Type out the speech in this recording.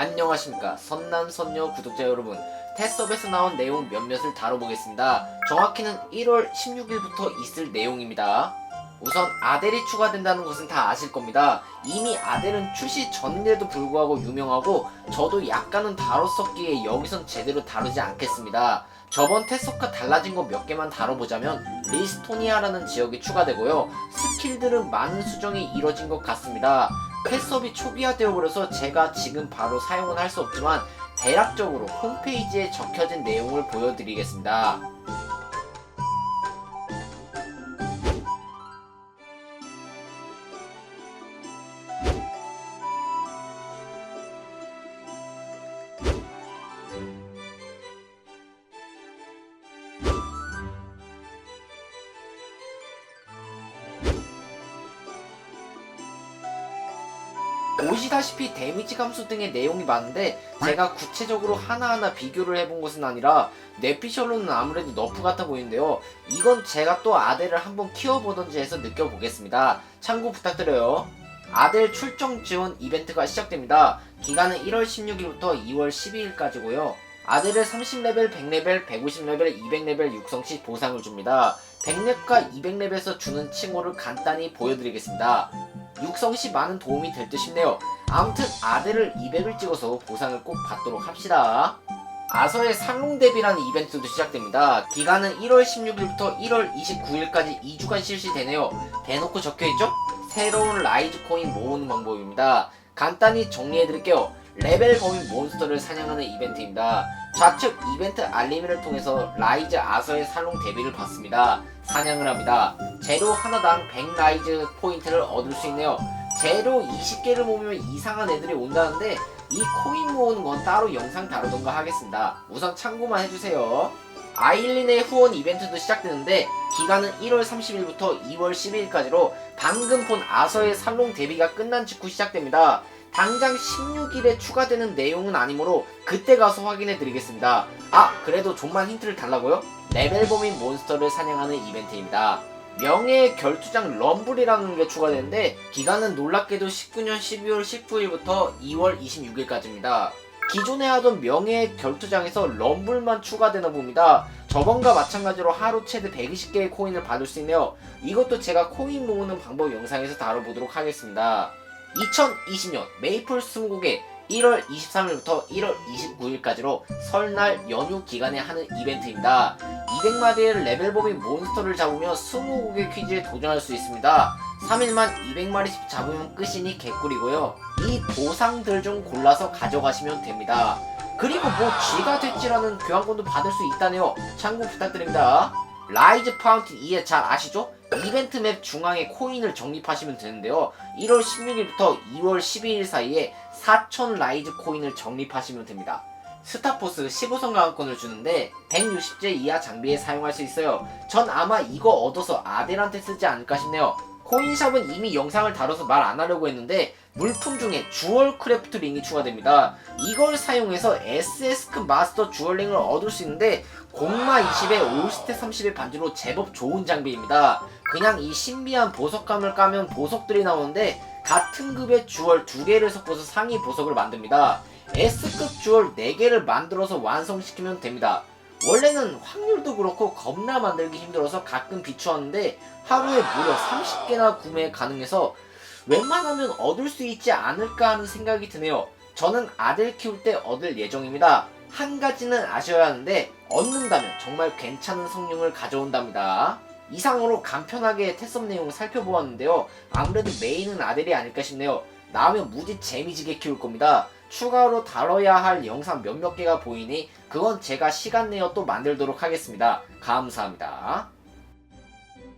안녕하십니까. 선남선녀 구독자 여러분. 테스업에서 나온 내용 몇몇을 다뤄보겠습니다. 정확히는 1월 16일부터 있을 내용입니다. 우선 아델이 추가된다는 것은 다 아실 겁니다. 이미 아델은 출시 전인데도 불구하고 유명하고 저도 약간은 다뤘었기에 여기선 제대로 다루지 않겠습니다. 저번 테스업과 달라진 거 몇 개만 다뤄보자면 리스토니아라는 지역이 추가되고요. 스킬들은 많은 수정이 이뤄진 것 같습니다 패스업이 초기화되어 버려서 제가 지금 바로 사용은 할 수 없지만 대략적으로 홈페이지에 적혀진 내용을 보여드리겠습니다. 보시다시피 데미지 감소 등의 내용이 많은데 제가 구체적으로 하나하나 비교를 해본 것은 아니라 뇌피셜로는 아무래도 너프 같아 보이는데요. 이건 제가 또 아델을 한번 키워보던지 해서 느껴보겠습니다. 참고 부탁드려요. 아델 출정 지원 이벤트가 시작됩니다. 기간은 1월 16일부터 2월 12일까지고요. 아델을 30레벨, 100레벨, 150레벨, 200레벨 육성 시 보상을 줍니다. 100렙과 200렙에서 주는 칭호를 간단히 보여드리겠습니다 육성 시 많은 도움이 될 듯 싶네요. 아무튼 아델을 200을 찍어서 보상을 꼭 받도록 합시다. 아서의 상롱대비라는 이벤트도 시작됩니다. 기간은 1월 16일부터 1월 29일까지 2주간 실시되네요. 대놓고 적혀있죠? 새로운 라이즈 코인 모으는 방법입니다. 간단히 정리해드릴게요. 레벨 범위 몬스터를 사냥하는 이벤트입니다. 좌측 이벤트 알림을 통해서 라이즈 아서의 살롱 데뷔를 받습니다. 사냥을 합니다. 재료 하나당 100 라이즈 포인트를 얻을 수 있네요. 재료 20개를 모으면 이상한 애들이 온다는데 이 코인 모으는 건 따로 영상 다루던가 하겠습니다. 우선 참고만 해주세요. 아일린의 후원 이벤트도 시작되는데 기간은 1월 30일부터 2월 12일까지로 방금 본 아서의 살롱 데뷔가 끝난 직후 시작됩니다. 당장 16일에 추가되는 내용은 아니므로 그때 가서 확인해 드리겠습니다. 아 그래도 좀만 힌트를 달라고요? 레벨 범인 몬스터를 사냥하는 이벤트입니다. 명예의 결투장 럼블이라는 게 추가되는데 기간은 놀랍게도 19년 12월 19일부터 2월 26일까지입니다. 기존에 하던 명예의 결투장에서 럼블만 추가되나 봅니다. 저번과 마찬가지로 하루 최대 120개의 코인을 받을 수 있네요. 이것도 제가 코인 모으는 방법 영상에서 다뤄보도록 하겠습니다. 2020년 메이플 스무고개 1월 23일부터 1월 29일까지로 설날 연휴 기간에 하는 이벤트입니다. 200마리의 레벨 범위 몬스터를 잡으며 20곡의 퀴즈에 도전할 수 있습니다. 3일만 200마리씩 잡으면 끝이니 개꿀이고요. 이 보상들 중 골라서 가져가시면 됩니다. 그리고 뭐 쥐가 됐지라는 교환권도 받을 수 있다네요. 참고 부탁드립니다. 라이즈 파운틴 이해 잘 아시죠? 이벤트 맵 중앙에 코인을 적립하시면 되는데요. 1월 16일부터 2월 12일 사이에 4,000 라이즈 코인을 적립하시면 됩니다. 스타포스 15성 강화권을 주는데 160제 이하 장비에 사용할 수 있어요. 전 아마 이거 얻어서 아델한테 쓰지 않을까 싶네요. 코인샵은 이미 영상을 다뤄서 말 안 하려고 했는데 물품 중에 주얼 크래프트 링이 추가됩니다. 이걸 사용해서 SS급 마스터 주얼링을 얻을 수 있는데 공마 20에 올스테 30의 반지로 제법 좋은 장비입니다. 그냥 이 신비한 보석감을 까면 보석들이 나오는데 같은 급의 주얼 두 개를 섞어서 상위 보석을 만듭니다. S급 주얼 4개를 만들어서 완성시키면 됩니다. 원래는 확률도 그렇고 겁나 만들기 힘들어서 가끔 비추었는데 하루에 무려 30개나 구매 가능해서 웬만하면 얻을 수 있지 않을까 하는 생각이 드네요. 저는 아들 키울 때 얻을 예정입니다. 한 가지는 아셔야 하는데 얻는다면 정말 괜찮은 성능을 가져온답니다. 이상으로 간편하게 테스업 내용을 살펴보았는데요. 아무래도 메인은 아델이 아닐까 싶네요. 나오면 무지 재미지게 키울 겁니다. 추가로 다뤄야 할 영상 몇몇 개가 보이니 그건 제가 시간 내어 또 만들도록 하겠습니다. 감사합니다.